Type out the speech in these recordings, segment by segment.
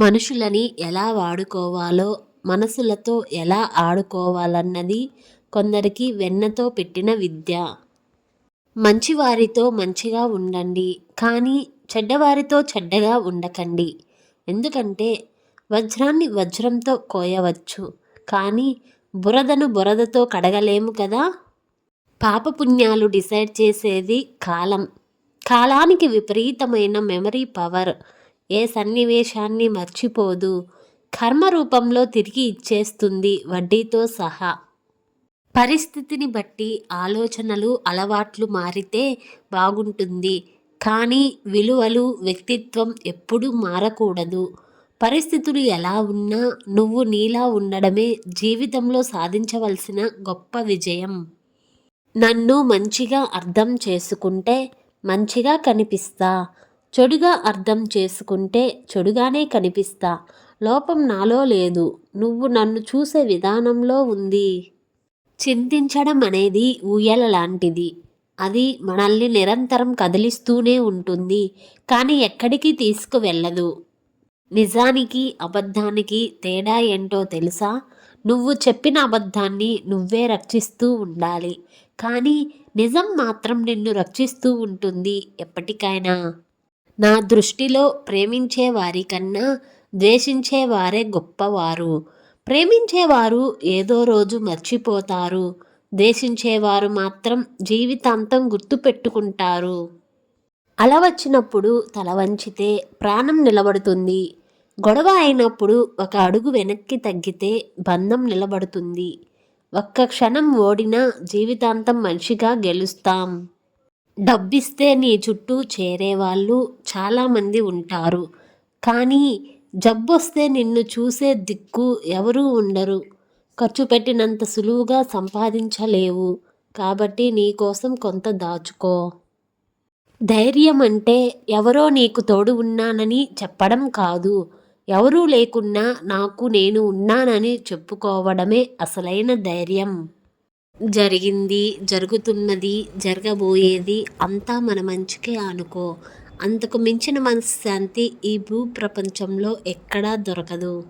మనుషులని ఎలా వాడుకోవాలో మనసులతో ఎలా ఆడుకోవాలన్నది కొందరికి వెన్నతో పెట్టిన విద్య. మంచివారితో మంచిగా ఉండండి కానీ చెడ్డవారితో చెడ్డగా ఉండకండి. ఎందుకంటే వజ్రాన్ని వజ్రంతో కోయవచ్చు కానీ బురదను బురదతో కడగలేము కదా? పాపపుణ్యాలు డిసైడ్ చేసేది కాలం. కాలానికి విపరీతమైన మెమరీ పవర్. ఏ సన్నివేశాన్ని మర్చిపోదు. కర్మ రూపంలో తిరిగి ఇచ్చేస్తుంది వడ్డీతో సహా. పరిస్థితిని బట్టి ఆలోచనలు అలవాట్లు మారితే బాగుంటుంది. కానీ విలువలు వ్యక్తిత్వం ఎప్పుడూ మారకూడదు. పరిస్థితులు ఎలా ఉన్నా నువ్వు నీలా ఉండడమే జీవితంలో సాధించవలసిన గొప్ప విజయం. నన్ను మంచిగా అర్థం చేసుకుంటే మంచిగా కనిపిస్తా. చెడుగా అర్థం చేసుకుంటే చెడుగానే కనిపిస్తా. లోపం నాలో లేదు. నువ్వు నన్ను చూసే విధానంలో ఉంది. చింతించడం అనేది ఊయల లాంటిది. అది మనల్ని నిరంతరం కదిలిస్తూనే ఉంటుంది. కానీ ఎక్కడికి తీసుకువెళ్ళదు. నిజానికి అబద్ధానికి తేడా ఏంటో తెలుసా? నువ్వు చెప్పిన అబద్ధాన్ని నువ్వే రక్షిస్తూ ఉండాలి. కానీ నిజం మాత్రం నిన్ను రక్షిస్తూ ఉంటుంది ఎప్పటికైనా. నా దృష్టిలో ప్రేమించేవారి కన్నా ద్వేషించేవారే గొప్పవారు. ప్రేమించేవారు ఏదో రోజు మర్చిపోతారు. ద్వేషించేవారు మాత్రం జీవితాంతం గుర్తుపెట్టుకుంటారు. అల వచ్చినప్పుడు తల వంచితే ప్రాణం నిలబడుతుంది. గొడవ అయినప్పుడు ఒక అడుగు వెనక్కి తగ్గితే బంధం నిలబడుతుంది. ఒక్క క్షణం ఓడినా జీవితాంతం మనిషిగా గెలుస్తాం. డబ్బిస్తే నీ చుట్టూ చేరేవాళ్ళు చాలామంది ఉంటారు. కానీ జబ్బొస్తే నిన్ను చూసే దిక్కు ఎవరూ ఉండరు. ఖర్చు పెట్టినంత సులువుగా సంపాదించలేవు. కాబట్టి నీకోసం కొంత దాచుకో. ధైర్యం అంటే ఎవరో నీకు తోడు ఉన్నానని చెప్పడం కాదు. ఎవరూ లేకున్నా నాకు నేను ఉన్నానని చెప్పుకోవడమే అసలైన ధైర్యం. జరిగింది జరుగుతున్నది జరగబోయేది అంతా మన మంచికే అనుకో. అంతకు మించిన మనశ్శాంతి ఈ భూ ప్రపంచంలో ఎక్కడా దొరకదు.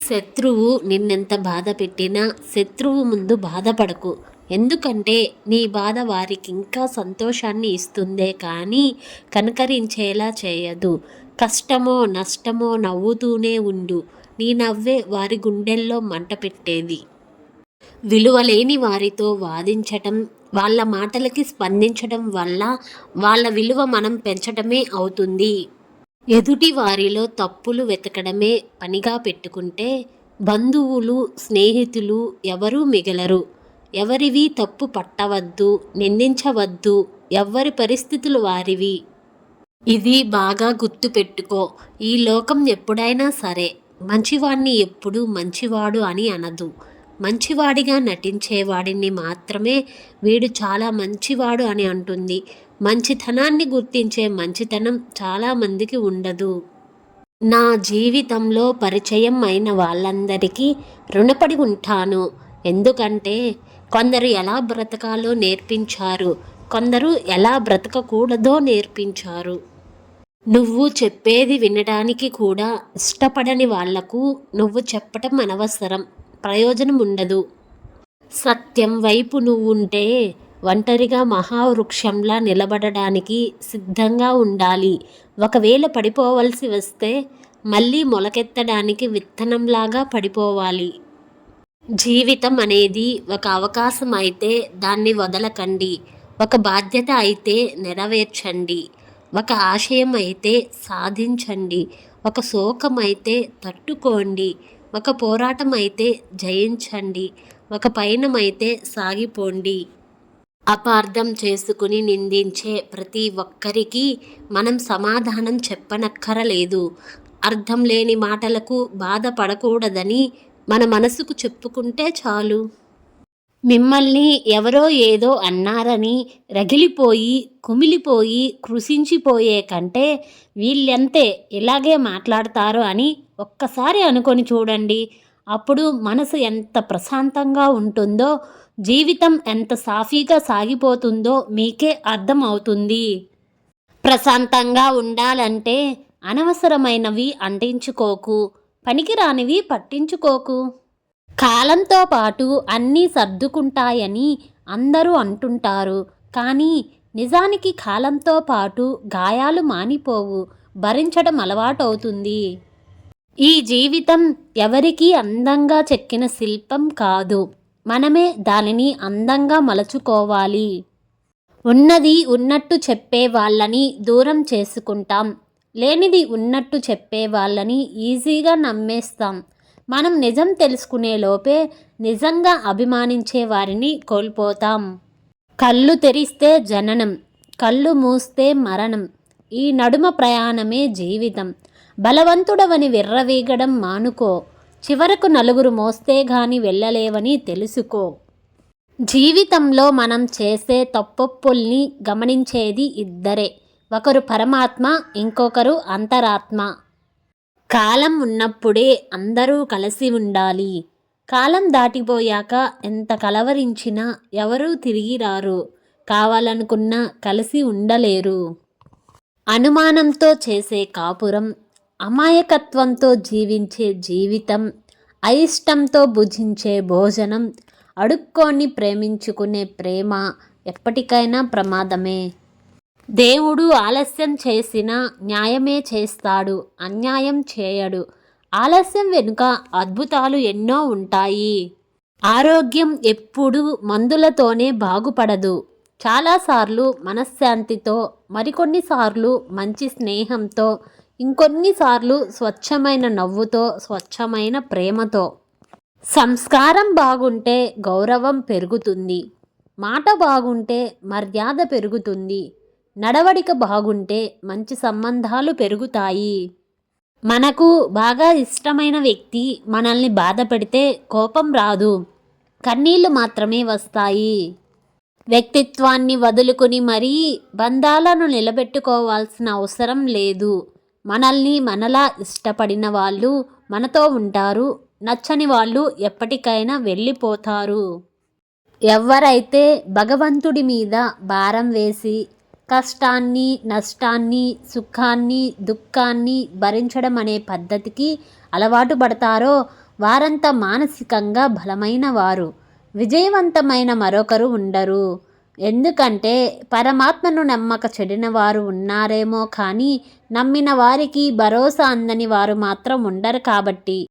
శత్రువు నిన్నెంత బాధ పెట్టినా శత్రువు ముందు బాధపడకు. ఎందుకంటే నీ బాధ వారికి ఇంకా సంతోషాన్ని ఇస్తుందే కానీ కనకరించేలా చేయదు. కష్టమో నష్టమో నవ్వుతూనే ఉండు. నీ నవ్వే వారి గుండెల్లో మంట పెట్టేది. విలువలేని వారితో వాదించటం వాళ్ళ మాటలకి స్పందించడం వల్ల వాళ్ళ విలువ మనం పెంచడమే అవుతుంది. ఎదుటి వారిలో తప్పులు వెతకడమే పనిగా పెట్టుకుంటే బంధువులు స్నేహితులు ఎవరూ మిగలరు. ఎవరివి తప్పు పట్టవద్దు నిందించవద్దు ఎవ్వరి పరిస్థితులు వారివి. ఇది బాగా గుర్తుపెట్టుకో ఈ లోకం ఎప్పుడైనా సరే మంచివాణ్ణి ఎప్పుడూ మంచివాడు అని అనదు. మంచివాడిగా నటించేవాడిని మాత్రమే వీడు చాలా మంచివాడు అని అంటుంది. మంచితనాన్ని గుర్తించే మంచితనం చాలామందికి ఉండదు. నా జీవితంలో పరిచయం అయిన వాళ్ళందరికీ రుణపడి ఉంటాను. ఎందుకంటే కొందరు ఎలా బ్రతకాలో నేర్పించారు కొందరు ఎలా బ్రతకకూడదో నేర్పించారు. నువ్వు చెప్పేది వినడానికి కూడా ఇష్టపడని వాళ్ళకు నువ్వు చెప్పటం అనవసరం. ప్రయోజనం ఉండదు సత్యం వైపు నువ్వుంటే ఒంటరిగా మహావృక్షంలా నిలబడడానికి సిద్ధంగా ఉండాలి. ఒకవేళ పడిపోవలసి వస్తే మళ్ళీ మొలకెత్తడానికి విత్తనంలాగా పడిపోవాలి. జీవితం అనేది ఒక అవకాశం అయితే దాన్ని వదలకండి. ఒక బాధ్యత అయితే నెరవేర్చండి. ఒక ఆశయం అయితే సాధించండి. ఒక శోకం అయితే తట్టుకోండి. ఒక పోరాటం అయితే జయించండి ఒక పయనమైతే సాగిపోండి. అపార్థం చేసుకుని నిందించే ప్రతి ఒక్కరికి మనం సమాధానం చెప్పనక్కరలేదు. అర్థం లేని మాటలకు బాధపడకూడదని మన మనసుకు చెప్పుకుంటే చాలు. మిమ్మల్ని ఎవరో ఏదో అన్నారని రగిలిపోయి కుమిలిపోయి కృషించిపోయే కంటే వీళ్ళెంతే ఇలాగే మాట్లాడతారు అని ఒక్కసారి అనుకొని చూడండి. అప్పుడు మనసు ఎంత ప్రశాంతంగా ఉంటుందో జీవితం ఎంత సాఫీగా సాగిపోతుందో మీకే అర్థం అవుతుంది ప్రశాంతంగా ఉండాలంటే అనవసరమైనవి అంటించుకోకు పనికిరానివి పట్టించుకోకు. కాలంతో పాటు అన్నీ సర్దుకుంటాయని అందరూ అంటుంటారు. కానీ నిజానికి కాలంతో పాటు గాయాలు మానిపోవు భరించడం అలవాటవుతుంది. ఈ జీవితం ఎవరికీ అందంగా చెక్కిన శిల్పం కాదు. మనమే దానిని అందంగా మలచుకోవాలి. ఉన్నది ఉన్నట్టు చెప్పే వాళ్ళని దూరం చేసుకుంటాం. లేనిది ఉన్నట్టు చెప్పే వాళ్ళని ఈజీగా నమ్మేస్తాం. మనం నిజం తెలుసుకునే లోపే నిజంగా అభిమానించే వారిని కోల్పోతాం. కళ్ళు తెరిస్తే జననం కళ్ళు మూస్తే మరణం. ఈ నడుమ ప్రయాణమే జీవితం. బలవంతుడవని విర్రవీగడం మానుకో. చివరకు నలుగురు మోస్తే గాని వెళ్ళలేవని తెలుసుకో. జీవితంలో మనం చేసే తప్పొప్పుల్ని గమనించేది ఇద్దరే. ఒకరు పరమాత్మ ఇంకొకరు అంతరాత్మ. కాలం ఉన్నప్పుడే అందరూ కలిసి ఉండాలి. కాలం దాటిపోయాక ఎంత కలవరించినా ఎవరూ తిరిగి రారు. కావాలనుకున్నా కలిసి ఉండలేరు. అనుమానంతో చేసే కాపురం అమాయకత్వంతో జీవించే జీవితం అయిష్టంతో భుజించే భోజనం అడుక్కొని ప్రేమించుకునే ప్రేమ ఎప్పటికైనా ప్రమాదమే. దేవుడు ఆలస్యం చేసినా న్యాయమే చేస్తాడు అన్యాయం చేయడు. ఆలస్యం వెనుక అద్భుతాలు ఎన్నో ఉంటాయి. ఆరోగ్యం ఎప్పుడూ మందులతోనే బాగుపడదు. చాలాసార్లు మనశ్శాంతితో మరికొన్నిసార్లు మంచి స్నేహంతో ఇంకొన్నిసార్లు స్వచ్ఛమైన నవ్వుతో స్వచ్ఛమైన ప్రేమతో. సంస్కారం బాగుంటే గౌరవం పెరుగుతుంది. మాట బాగుంటే మర్యాద పెరుగుతుంది. నడవడిక బాగుంటే మంచి సంబంధాలు పెరుగుతాయి. మనకు బాగా ఇష్టమైన వ్యక్తి మనల్ని బాధ పెడితే కోపం రాదు. కన్నీళ్ళు మాత్రమే వస్తాయి. వ్యక్తిత్వాన్ని వదులుకుని మరీ బంధాలను నిలబెట్టుకోవాల్సిన అవసరం లేదు. మనల్ని మనలా ఇష్టపడిన వాళ్ళు మనతో ఉంటారు. నచ్చని వాళ్ళు ఎప్పటికైనా వెళ్ళిపోతారు. ఎవరైతే భగవంతుడి మీద భారం వేసి కష్టాన్ని నష్టాన్ని సుఖాన్ని దుఃఖాన్ని భరించడం అనే పద్ధతికి అలవాటు పడతారో వారంతా మానసికంగా బలమైన వారు. విజయవంతమైన మరొకరు ఉండరు. ఎందుకంటే పరమాత్మను నమ్మక చెడిన వారు ఉన్నారేమో కానీ నమ్మిన వారికి భరోసా అందని వారు మాత్రం ఉండరు కాబట్టి